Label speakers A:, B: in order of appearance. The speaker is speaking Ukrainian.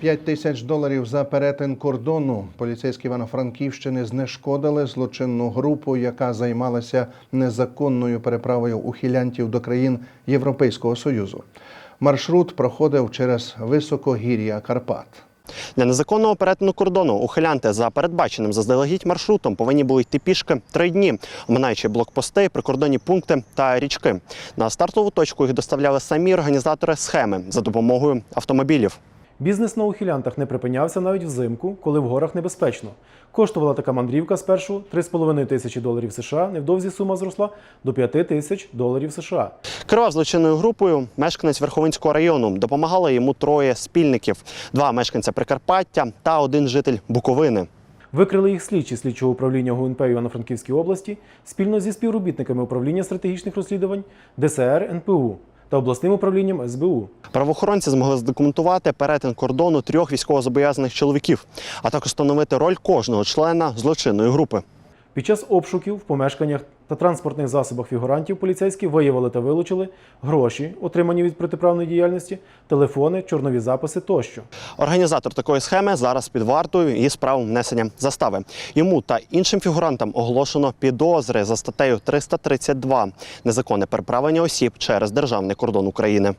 A: 5 тисяч доларів за перетин кордону. Поліцейські Івано-Франківщини знешкодили злочинну групу, яка займалася незаконною переправою ухилянтів до країн Європейського союзу. Маршрут проходив через високогір'я Карпат.
B: Для незаконного перетину кордону ухилянти за передбаченим заздалегідь маршрутом повинні були йти пішки три дні, оминаючи блокпости, прикордонні пункти та річки. На стартову точку їх доставляли самі організатори схеми за допомогою автомобілів.
C: Бізнес на ухилянтах не припинявся навіть взимку, коли в горах небезпечно. Коштувала така мандрівка спершу 3,5 тисячі доларів США. Невдовзі сума зросла до 5 тисяч доларів США.
B: Керував злочинною групою мешканець Верховинського району. Допомагали йому троє спільників: два мешканця Прикарпаття та один житель Буковини.
C: Викрили їх слідчі слідчого управління ГУНП Івано-Франківській області спільно зі співробітниками управління стратегічних розслідувань ДСР НПУ та обласним управлінням СБУ.
B: Правоохоронці змогли задокументувати перетин кордону трьох військовозобов'язаних чоловіків, а також встановити роль кожного члена злочинної групи.
C: Під час обшуків в помешканнях та транспортних засобах фігурантів поліцейські виявили та вилучили гроші, отримані від протиправної діяльності, телефони, чорнові записи тощо.
B: Організатор такої схеми зараз під вартою і справом внесення застави. Йому та іншим фігурантам оголошено підозри за статтею 332 незаконне переправлення осіб через державний кордон України.